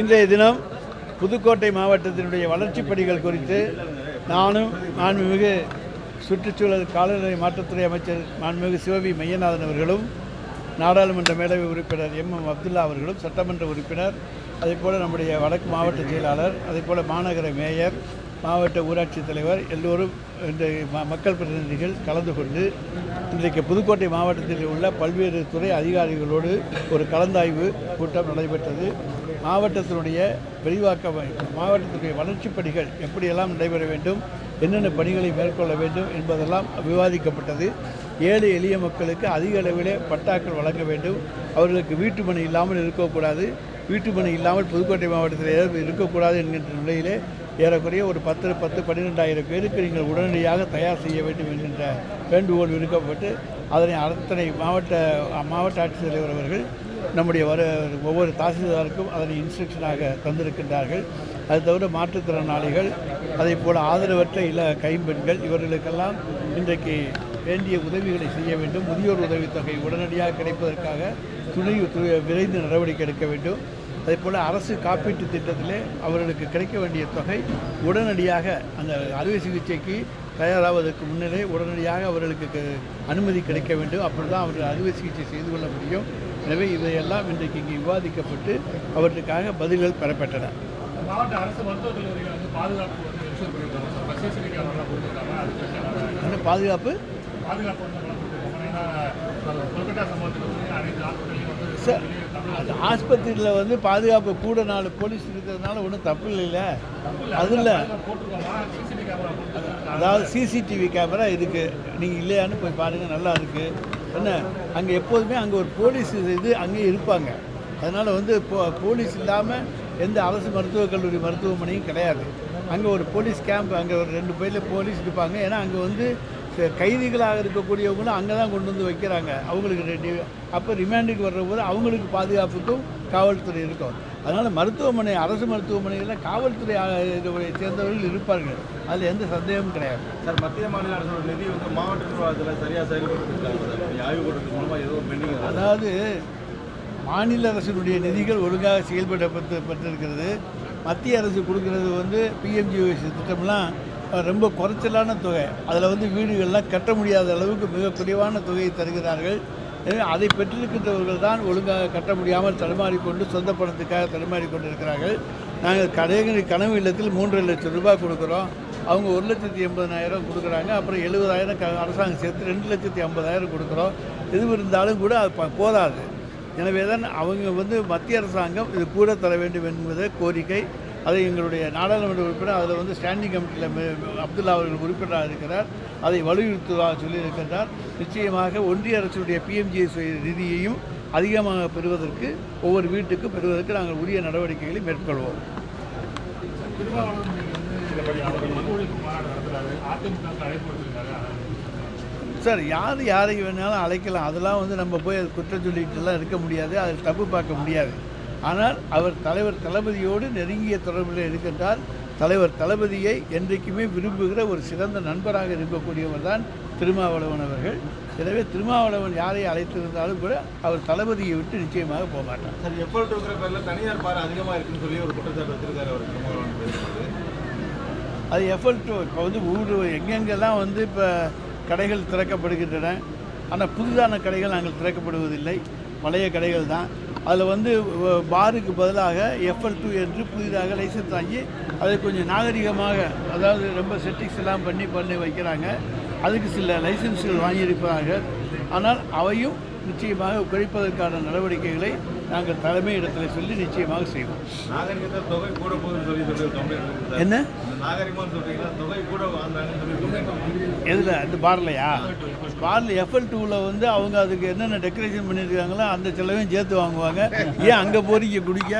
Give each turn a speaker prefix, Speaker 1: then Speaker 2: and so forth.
Speaker 1: இன்றைய தினம் புதுக்கோட்டை மாவட்டத்தினுடைய வளர்ச்சிப் பணிகள் குறித்து நானும் மாண்புமிகு சுற்றுச்சூழல் காலநிலை மாற்றத்துறை அமைச்சர் மாண்புமிகு சிவவி மையநாதன் அவர்களும் நாடாளுமன்ற மேலவை உறுப்பினர் எம் எம் அப்துல்லா அவர்களும் சட்டமன்ற உறுப்பினர் அதேபோல் நம்முடைய வடக்கு மாவட்ட செயலாளர் அதேபோல் மாநகர மேயர் மாவட்ட ஊராட்சி தலைவர் எல்லோரும் இந்த மக்கள் பிரதிநிதிகள் கலந்து கொண்டு இன்றைக்கு புதுக்கோட்டை மாவட்டத்தில் உள்ள பல்வேறு துறை அதிகாரிகளோடு ஒரு கலந்தாய்வு கூட்டம் நடைபெற்றது. மாவட்டத்தினுடைய விரிவாக்க மாவட்டத்தினுடைய வளர்ச்சிப் பணிகள் எப்படியெல்லாம் நடைபெற வேண்டும் என்னென்ன பணிகளை மேற்கொள்ள வேண்டும் என்பதெல்லாம் விவாதிக்கப்பட்டது. ஏழை எளிய மக்களுக்கு அதிக அளவிலே பட்டாக்கள் வழங்க வேண்டும். அவர்களுக்கு வீட்டு மனை இல்லாமல் இருக்கக்கூடாது. வீட்டு மனை இல்லாமல் புதுக்கோட்டை மாவட்டத்தில் ஏதாவது இருக்கக்கூடாது என்கின்ற நிலையிலே ஏறக்குறைய ஒரு பத்து பத்து பன்னிரெண்டாயிரம் பேருக்கு நீங்கள் உடனடியாக தயார் செய்ய வேண்டும் என்கின்ற வேண்டுகோள் விடுக்கப்பட்டு அதனை அத்தனை மாவட்ட மாவட்ட ஆட்சித்தலைவர் அவர்கள் நம்முடைய வர ஒவ்வொரு தாசில்தாருக்கும் அதனை இன்ஸ்ட்ரக்ஷனாக தந்திருக்கின்றார்கள். அது தவிர மாற்றுத்திறனாளிகள் அதே போல் ஆதரவற்ற இள கைம்பெண்கள் இவர்களுக்கெல்லாம் இன்றைக்கு வேண்டிய உதவிகளை செய்ய வேண்டும். முதியோர் உதவித்தொகை உடனடியாக கிடைப்பதற்காக துணை விரைந்து நடவடிக்கை எடுக்க வேண்டும். அதே போல் அரசு காப்பீட்டு திட்டத்திலே அவர்களுக்கு கிடைக்க வேண்டிய தொகை உடனடியாக அந்த அறுவை சிகிச்சைக்கு தயாராவதற்கு முன்னரே உடனடியாக அவர்களுக்கு அனுமதி கிடைக்க வேண்டும். அப்படி தான் அவர்கள் அறுவை சிகிச்சை செய்து கொள்ள முடியும். எனவே இதையெல்லாம் இன்றைக்கு இங்கே விவாதிக்கப்பட்டு அவற்றுக்காக பதில்கள் பெறப்பட்டன.
Speaker 2: மாவட்ட அரசு மருத்துவக் கல்லூரிகள் வந்து பாதுகாப்பு? வந்து
Speaker 1: பாதுகாப்பு
Speaker 2: அது
Speaker 1: சார் அது ஆஸ்பத்திரியில் வந்து பாதுகாப்பு கூட நாலு போலீஸ் இருக்கிறதுனால ஒன்றும் தப்பு இல்லைல்ல?
Speaker 2: கேமரா போட்டுருக்காங்க.
Speaker 1: அதாவது சிசிடிவி கேமரா இருக்குது நீங்கள் இல்லையான்னு போய் பாருங்கள் நல்லா இருக்குது என்ன? அங்கே எப்போதுமே அங்கே ஒரு போலீஸ் இது அங்கேயே இருப்பாங்க. அதனால் வந்து போ போலீஸ் இல்லாமல் எந்த அரசு மருத்துவக் கல்லூரி மருத்துவமனையும் கிடையாது. அங்கே ஒரு போலீஸ் கேம்ப் அங்கே ஒரு ரெண்டு பேரில் போலீஸ் இருப்பாங்க. ஏன்னா அங்கே வந்து கைதிகளாக இருக்கக்கூடியவங்களும் அங்கே தான் கொண்டு வந்து வைக்கிறாங்க. அவங்களுக்கு ரெண்டு அப்போ ரிமாண்டுக்கு வர்ற போது அவங்களுக்கு பாதுகாப்புக்கும் காவல்துறை இருக்கும். அதனால் மருத்துவமனை அரசு மருத்துவமனைகளில் காவல்துறை சேர்ந்தவர்கள் இருப்பார்கள் அதில் எந்த சந்தேகமும் கிடையாது.
Speaker 3: சார் மத்திய மாநில அரசோட நிதி வந்து மாவட்ட நிர்வாகத்தில் சரியாக செயல்பட்டு ஆய்வு கூட்டத்தின் மூலமாக ஏதோ பெண்டிங்
Speaker 1: அதாவது மாநில அரசினுடைய நிதிகள் ஒழுங்காக செயல்படப்பட்டு பட்டிருக்கிறது. மத்திய அரசு கொடுக்கறது வந்து பிஎம்ஜிஓஎஸ் திட்டம்லாம் ரொம்ப குறைச்சலான தொகை. அதில் வந்து வீடுகள்லாம் கட்ட முடியாத அளவுக்கு மிக குறைவான தொகையை தருகிறார்கள். எனவே அதை பெற்றிருக்கின்றவர்கள் தான் ஒழுங்காக கட்ட முடியாமல் தடுமாறிக்கொண்டு சொந்த பணத்துக்காக தடுமாறி இருக்கிறார்கள் நாங்கள் கடைகள் கனவு இல்லத்தில் மூன்றரை லட்சம் ரூபாய் கொடுக்குறோம். அவங்க ஒரு லட்சத்தி எண்பதாயிரம் கொடுக்குறாங்க. அப்புறம் எழுபதாயிரம் க அரசாங்கம் சேர்த்து ரெண்டு லட்சத்தி ஐம்பதாயிரம் கொடுக்குறோம். எது இருந்தாலும் கூட அது ப- போதாது. எனவே தான் அவங்க வந்து மத்திய அரசாங்கம் இது கூட தர வேண்டும் என்பது கோரிக்கை. அதை எங்களுடைய நாடாளுமன்ற உறுப்பினர் அதில் வந்து ஸ்டாண்டிங் கமிட்டியில் அப்துல்லா அவர்கள் உறுப்பினராக இருக்கிறார். அதை வலியுறுத்துவதாக சொல்லியிருக்கின்றார். நிச்சயமாக ஒன்றிய அரசுடைய பிஎம்ஜிஎஸ் நிதியையும் அதிகமாக பெறுவதற்கு ஒவ்வொரு வீட்டுக்கும் பெறுவதற்கு நாங்கள் உரிய நடவடிக்கைகளை மேற்கொள்வோம். சார் யார் யாரை வேணாலும் அழைக்கலாம். அதெல்லாம் வந்து நம்ம போய் அது குற்றம் சொல்லிட்டுலாம் இருக்க முடியாது. அதில் தப்பு பார்க்க முடியாது. ஆனால் அவர் தலைவர் தளபதியோடு நெருங்கிய தொடர்பில் இருக்கின்றார். தலைவர் தளபதியை என்றைக்குமே விரும்புகிற ஒரு சிறந்த நண்பராக இருக்கக்கூடியவர் தான் திருமாவளவன் அவர்கள். எனவே திருமாவளவன் யாரை அழைத்திருந்தாலும் கூட அவர் தளபதியை விட்டு நிச்சயமாக போக மாட்டார்.
Speaker 3: சார் எஃபர்ட் இருக்கிற பேரில் தனியார் பாரு அதிகமாக இருக்குன்னு சொல்லி ஒரு குற்றச்சாட்டு வச்சிருக்காரு அவர் திருமாவளவன்
Speaker 1: அது எஃபர்ட் இப்போ வந்து ஊர் எங்கெங்கெல்லாம் வந்து இப்போ கடைகள் திறக்கப்படுகின்றன. ஆனால் புதிதான கடைகள் நாங்கள் திறக்கப்படுவதில்லை. பழைய கடைகள் தான். அதில் வந்து பாருக்கு பதிலாக எஃப்எல் டூ என்று புதிதாக லைசன்ஸ் வாங்கி அதை கொஞ்சம் நாகரிகமாக அதாவது ரொம்ப செட்டிங்ஸ் எல்லாம் பண்ணி பண்ணி வைக்கிறாங்க. அதுக்கு சில லைசன்ஸுகள் வாங்கியிருப்பார்கள் ஆனால் அவையும் நிச்சயமாக குறைப்பதற்கான நடவடிக்கைகளை நாங்கள் தலைமை இடத்துல சொல்லி நிச்சயமாக செய்வோம்.
Speaker 3: தொகை கூட போகுதுன்னு சொல்லி
Speaker 1: என்ன? எதில்? அந்த பார்லையா பாரில் எஃப்எல் டூவில் வந்து அவங்க அதுக்கு என்னென்ன டெக்கரேஷன் பண்ணியிருக்காங்களோ அந்த செலவையும் சேர்த்து வாங்குவாங்க. ஏன் அங்கே போறீங்க குடிக்க?